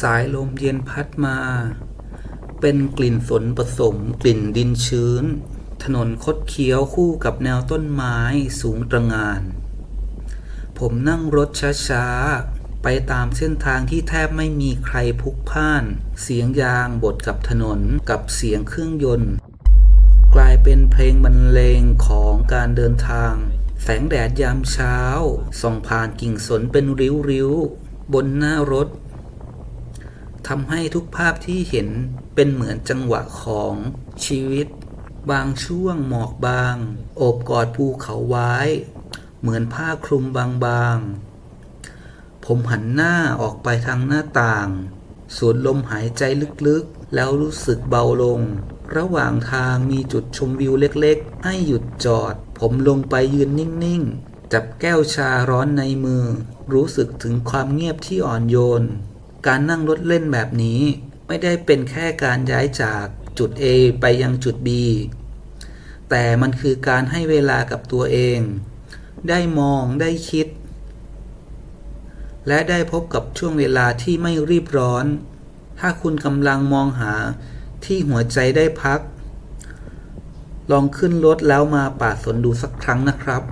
สายลมเย็นพัดมา เป็นกลิ่นฝนผสมกลิ่นดินชื้น ถนนคดเคี้ยวคู่กับแนวต้นไม้สูงตระงาน ผมนั่งรถช้าๆ ไปตามเส้นทางที่แทบไม่มีใครพลุกพ่าน เสียงยางบดกับถนนกับเสียงเครื่องยนต์ กลายเป็นเพลงบรรเลงของการเดินทาง แสงแดดยามเช้าส่องผ่านกิ่งสนเป็นริ้วๆบนหน้ารถ ทำให้ทุกภาพที่เห็นเป็นเหมือนจังหวะของชีวิต บางช่วงหมอกบาง โอบกอดภูเขาไว้ เหมือนผ้าคลุมบางๆ ผมหันหน้าออกไปทางหน้าต่าง สูดลมหายใจลึกๆ แล้วรู้สึกเบาลง ระหว่างทางมีจุดชมวิวเล็กๆ ให้หยุดจอด ผมลงไปยืนนิ่งๆ จับแก้วชาร้อนในมือ รู้สึกถึงความเงียบที่อ่อนโยน การนั่งรถเล่นแบบนี้ไม่ได้เป็นแค่การย้ายจากจุด A ไปยังจุด B แต่มันคือการให้เวลากับตัวเอง ได้มองได้คิด และได้พบกับช่วงเวลาที่ไม่รีบร้อน ถ้าคุณกำลังมองหาที่หัวใจได้พัก ลองขึ้นรถแล้วมาป่าสนดูสักครั้งนะครับ